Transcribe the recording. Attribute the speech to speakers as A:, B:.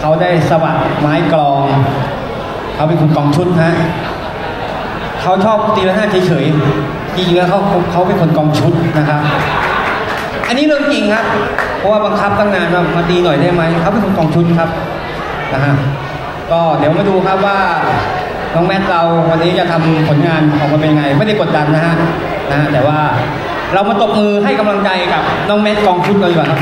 A: เขาได้สวัสดไม้กลอง เขาเป็นคนกองชุดฮะเขาชอบตีละนาเฉยๆจริงๆแล้วเขาเขาเป็นคนกองชุดนะครับ อันนี้เรื่องจริงครับ เพราะว่าบังคับตั้งนานว่ามาตีหน่อยได้ไหมเขาเป็นคนกองชุดครับนะฮะก็เดี๋ยวมาดูครับว่าน้องแมทเราวันนี้จะทำผลงานออกมาเป็นไง ไม่ได้กดดันนะฮะนะฮะแต่ว่าเรามาตบมือให้กำลังใจกับน้องแมทกองชุดเลยดีกว่าครับ